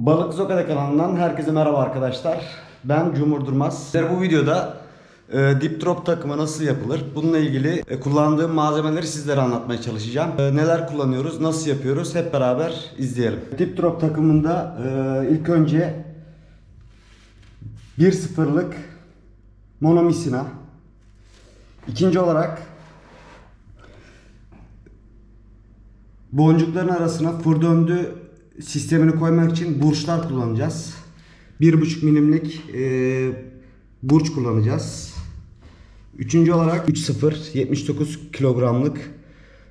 Balık Zoka'da kanalından herkese merhaba arkadaşlar. Ben Cumhur Durmaz. Bu videoda e, dip drop takımı nasıl yapılır? Bununla ilgili e, kullandığım malzemeleri sizlere anlatmaya çalışacağım. E, neler kullanıyoruz, nasıl yapıyoruz hep beraber izleyelim. Dip drop takımında e, ilk önce 1.0'lık monomisina. İkinci olarak Boncukların arasına fır döndü sistemini koymak için burçlar kullanacağız. 1,5 milimlik e, burç kullanacağız. Üçüncü olarak 3.0 79 kilogramlık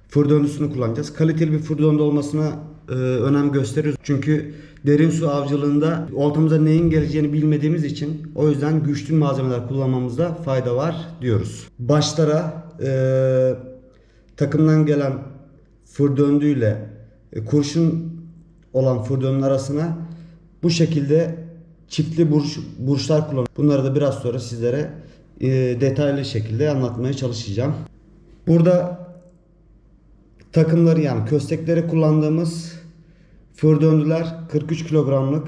fır döndüsünü kullanacağız. Kaliteli bir fır döndü olmasına e, önem gösteriyoruz. Çünkü derin su avcılığında oltamıza neyin geleceğini bilmediğimiz için o yüzden güçlü malzemeler kullanmamızda fayda var diyoruz. Başlara e, takımdan gelen fır döndüğüyle e, kurşun olan döndüğün arasına bu şekilde çiftli burç, burçlar kullan. Bunları da biraz sonra sizlere e, detaylı şekilde anlatmaya çalışacağım. Burada takımları yani köstekleri kullandığımız fır döndüler 43 kilogramlık.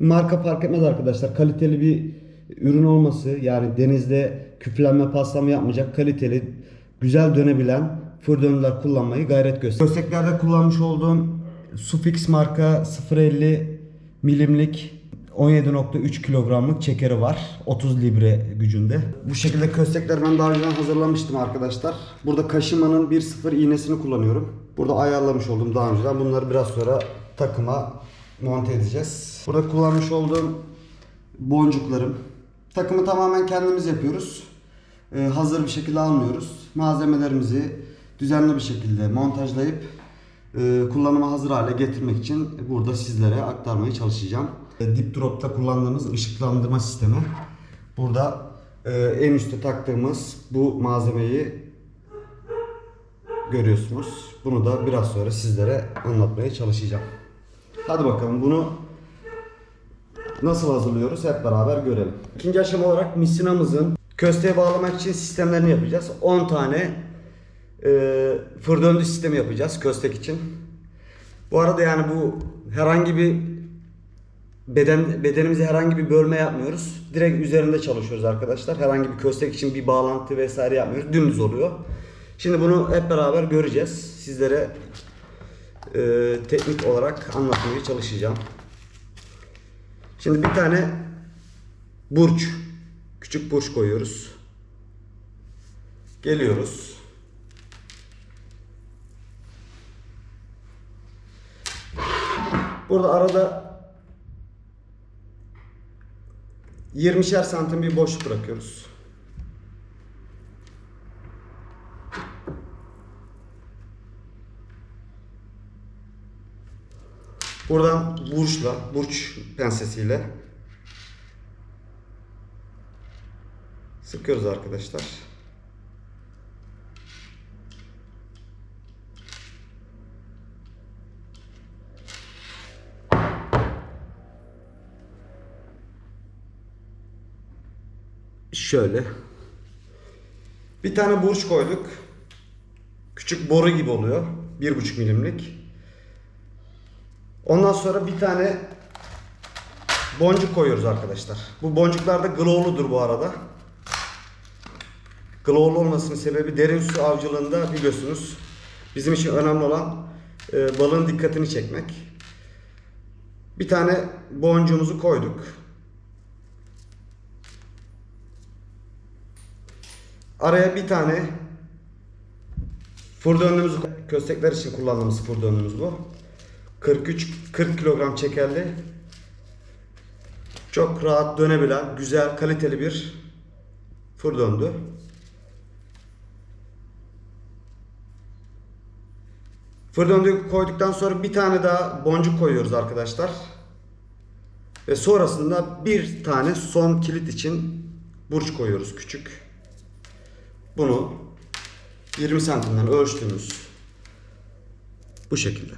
Marka fark etmez arkadaşlar. Kaliteli bir ürün olması yani denizde küflenme paslama yapmayacak kaliteli güzel dönebilen fır döndüler kullanmayı gayret göster. Kösteklerde kullanmış olduğum Sufix marka 0.50 milimlik 17.3 kilogramlık çekeri var. 30 libre gücünde. Bu şekilde köstekler ben daha önceden hazırlamıştım arkadaşlar. Burada Kashima'nın 1.0 iğnesini kullanıyorum. Burada ayarlamış oldum daha önceden. Bunları biraz sonra takıma monte edeceğiz. Burada kullanmış olduğum boncuklarım. Takımı tamamen kendimiz yapıyoruz. Ee, hazır bir şekilde almıyoruz. Malzemelerimizi düzenli bir şekilde montajlayıp kullanıma hazır hale getirmek için burada sizlere aktarmaya çalışacağım. E, Dip Drop'ta kullandığımız ışıklandırma sistemi. Burada e, en üstte taktığımız bu malzemeyi görüyorsunuz. Bunu da biraz sonra sizlere anlatmaya çalışacağım. Hadi bakalım bunu nasıl hazırlıyoruz hep beraber görelim. İkinci aşama olarak misinamızın kösteğe bağlamak için sistemlerini yapacağız. 10 tane e, fır döndü sistemi yapacağız köstek için. Bu arada yani bu herhangi bir beden bedenimize herhangi bir bölme yapmıyoruz. Direkt üzerinde çalışıyoruz arkadaşlar. Herhangi bir köstek için bir bağlantı vesaire yapmıyoruz. Dümdüz oluyor. Şimdi bunu hep beraber göreceğiz. Sizlere e, teknik olarak anlatmaya çalışacağım. Şimdi bir tane burç, küçük burç koyuyoruz. Geliyoruz. Burada arada 20'şer santim bir boşluk bırakıyoruz. Buradan burçla, burç pensesiyle sıkıyoruz arkadaşlar. Şöyle. Bir tane burç koyduk. Küçük boru gibi oluyor. 1,5 milimlik. Ondan sonra bir tane boncuk koyuyoruz arkadaşlar. Bu boncuklar da glow'ludur bu arada. Glow'lu olmasının sebebi derin su avcılığında biliyorsunuz bizim için önemli olan e, balığın dikkatini çekmek. Bir tane boncuğumuzu koyduk. Araya bir tane fır döndüğümüz köstekler için kullandığımız fır döndüğümüz bu. 43 40 kilogram çekerli. Çok rahat dönebilen, güzel, kaliteli bir fır döndü. Fır döndüğü koyduktan sonra bir tane daha boncuk koyuyoruz arkadaşlar. Ve sonrasında bir tane son kilit için burç koyuyoruz küçük. Bunu 20 santimden ölçtüğümüz bu şekilde.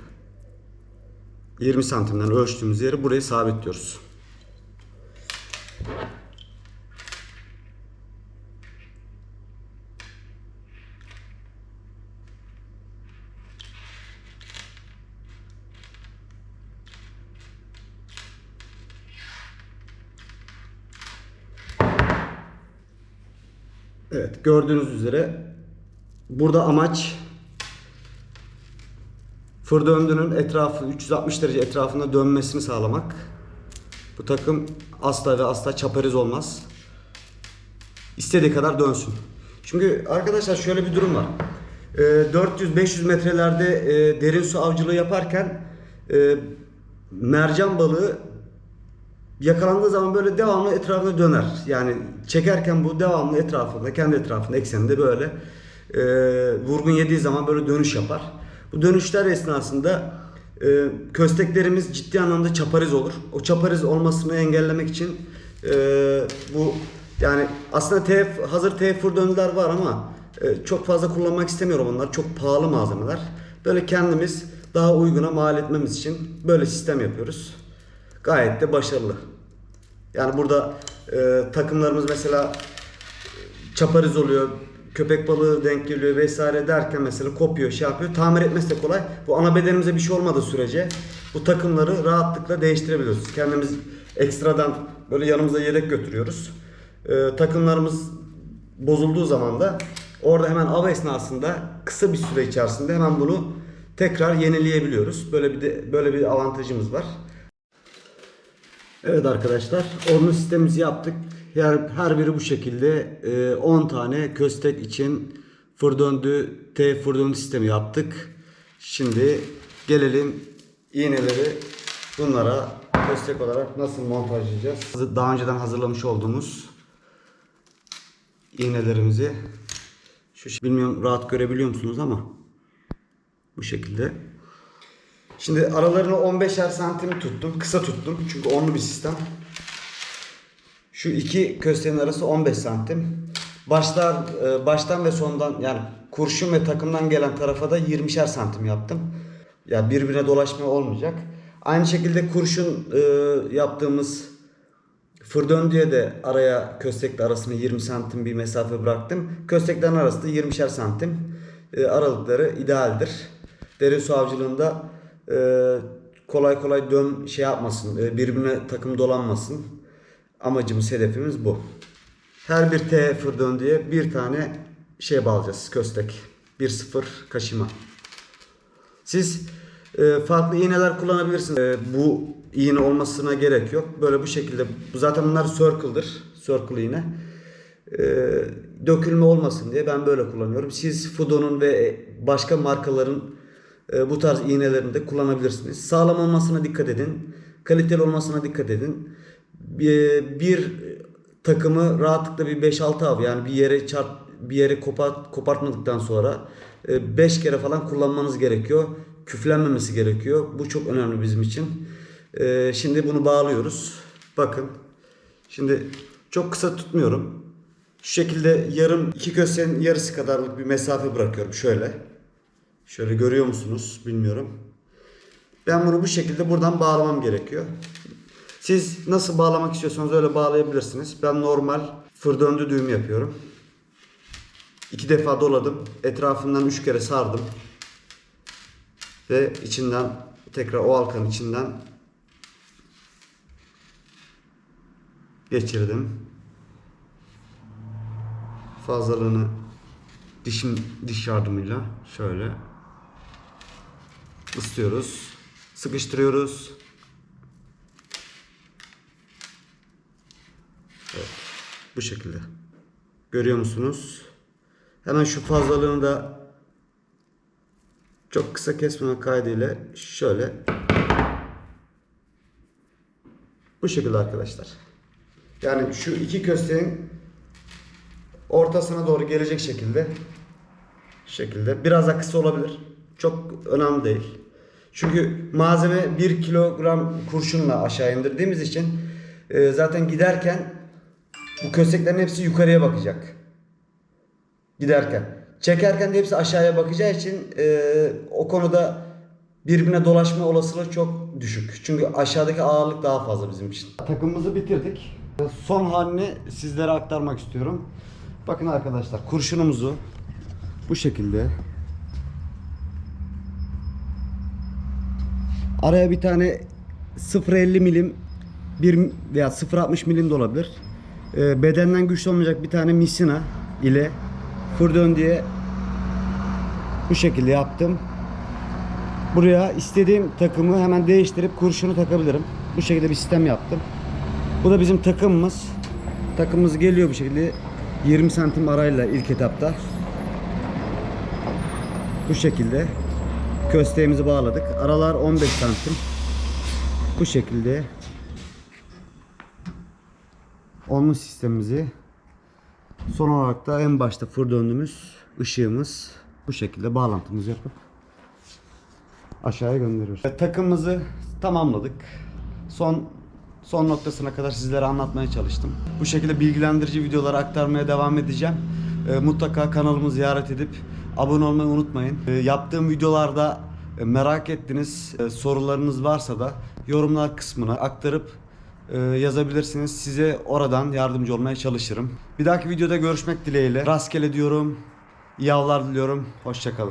20 santimden ölçtüğümüz yeri burayı sabitliyoruz. Evet gördüğünüz üzere burada amaç fır döndüğünün etrafı 360 derece etrafında dönmesini sağlamak. Bu takım asla ve asla çapariz olmaz. İstediği kadar dönsün. Çünkü arkadaşlar şöyle bir durum var. Ee, 400-500 metrelerde e, derin su avcılığı yaparken e, mercan balığı yakalandığı zaman böyle devamlı etrafında döner. Yani çekerken bu devamlı etrafında, kendi etrafında, ekseninde böyle e, vurgun yediği zaman böyle dönüş yapar. Bu dönüşler esnasında e, kösteklerimiz ciddi anlamda çapariz olur. O çapariz olmasını engellemek için e, bu yani aslında TF, hazır TF döndüler var ama e, çok fazla kullanmak istemiyorum onlar. Çok pahalı malzemeler. Böyle kendimiz daha uyguna mal etmemiz için böyle sistem yapıyoruz. Gayet de başarılı. Yani burada e, takımlarımız mesela çapariz oluyor, köpek balığı denk geliyor vesaire derken mesela kopuyor, şey yapıyor. Tamir etmesi de kolay. Bu ana bedenimize bir şey olmadığı sürece bu takımları rahatlıkla değiştirebiliyoruz. Kendimiz ekstradan böyle yanımıza yedek götürüyoruz. E, takımlarımız bozulduğu zaman da orada hemen av esnasında kısa bir süre içerisinde hemen bunu tekrar yenileyebiliyoruz. Böyle bir de böyle bir avantajımız var. Evet arkadaşlar, onun sistemimizi yaptık. Her, her biri bu şekilde e, 10 tane köstek için fır döndü, T fır döndü sistemi yaptık. Şimdi gelelim iğneleri bunlara köstek olarak nasıl montajlayacağız? Daha önceden hazırlamış olduğumuz iğnelerimizi şu bilmiyorum rahat görebiliyor musunuz ama bu şekilde Şimdi aralarını 15'er santim tuttum. Kısa tuttum. Çünkü onlu bir sistem. Şu iki kösteğin arası 15 santim. Başlar, e, baştan ve sondan yani kurşun ve takımdan gelen tarafa da 20'şer santim yaptım. Ya yani birbirine dolaşma olmayacak. Aynı şekilde kurşun e, yaptığımız fır döndüye de araya köstekle arasını 20 santim bir mesafe bıraktım. Kösteklerin arası da 20'şer santim. E, aralıkları idealdir. Derin su avcılığında kolay kolay dön şey yapmasın, e, birbirine takım dolanmasın. Amacımız, hedefimiz bu. Her bir T fır döndüye bir tane şey bağlayacağız, köstek. 1-0 kaşıma. Siz e, farklı iğneler kullanabilirsiniz. E, bu iğne olmasına gerek yok. Böyle bu şekilde. Zaten bunlar circle'dır. Circle iğne. Dökülme olmasın diye ben böyle kullanıyorum. Siz Fudo'nun ve başka markaların e, bu tarz iğnelerini de kullanabilirsiniz. Sağlam olmasına dikkat edin. Kaliteli olmasına dikkat edin. Bir, bir takımı rahatlıkla bir 5-6 av yani bir yere çarp bir yere kopart, kopartmadıktan sonra 5 kere falan kullanmanız gerekiyor. Küflenmemesi gerekiyor. Bu çok önemli bizim için. E, Şimdi bunu bağlıyoruz. Bakın. Şimdi çok kısa tutmuyorum. Şu şekilde yarım iki kösenin yarısı kadarlık bir mesafe bırakıyorum. Şöyle. Şöyle görüyor musunuz? Bilmiyorum. Ben bunu bu şekilde buradan bağlamam gerekiyor. Siz nasıl bağlamak istiyorsanız öyle bağlayabilirsiniz. Ben normal fır döndü düğüm yapıyorum. İki defa doladım. Etrafından üç kere sardım. Ve içinden tekrar o halkanın içinden geçirdim. Fazlalığını dişim diş yardımıyla şöyle ıslıyoruz. Sıkıştırıyoruz. Evet, bu şekilde. Görüyor musunuz? Hemen şu fazlalığını da çok kısa kesmeme kaydıyla şöyle bu şekilde arkadaşlar. Yani şu iki kösteğin ortasına doğru gelecek şekilde şekilde. Biraz da kısa olabilir. Çok önemli değil. Çünkü malzeme 1 kilogram kurşunla aşağı indirdiğimiz için e, zaten giderken bu kösteklerin hepsi yukarıya bakacak. Giderken. Çekerken de hepsi aşağıya bakacağı için e, o konuda birbirine dolaşma olasılığı çok düşük. Çünkü aşağıdaki ağırlık daha fazla bizim için. Takımımızı bitirdik. Son halini sizlere aktarmak istiyorum. Bakın arkadaşlar kurşunumuzu bu şekilde araya bir tane 0.50 milim bir veya 0.60 milim de olabilir. Ee, bedenden güçlü olmayacak bir tane misina ile fır döndüye bu şekilde yaptım. Buraya istediğim takımı hemen değiştirip kurşunu takabilirim. Bu şekilde bir sistem yaptım. Bu da bizim takımımız. Takımımız geliyor bu şekilde 20 santim arayla ilk etapta. Bu şekilde kösteğimizi bağladık. Aralar 15 santim. Bu şekilde olmuş sistemimizi son olarak da en başta fır döndüğümüz ışığımız bu şekilde bağlantımızı yapıp aşağıya gönderiyoruz. Takımımızı tamamladık. Son son noktasına kadar sizlere anlatmaya çalıştım. Bu şekilde bilgilendirici videoları aktarmaya devam edeceğim. Ee, mutlaka kanalımı ziyaret edip abone olmayı unutmayın. Ee, yaptığım videolarda e, merak ettiğiniz e, sorularınız varsa da yorumlar kısmına aktarıp e, yazabilirsiniz. Size oradan yardımcı olmaya çalışırım. Bir dahaki videoda görüşmek dileğiyle. Rastgele diyorum. İyi avlar diliyorum. Hoşçakalın.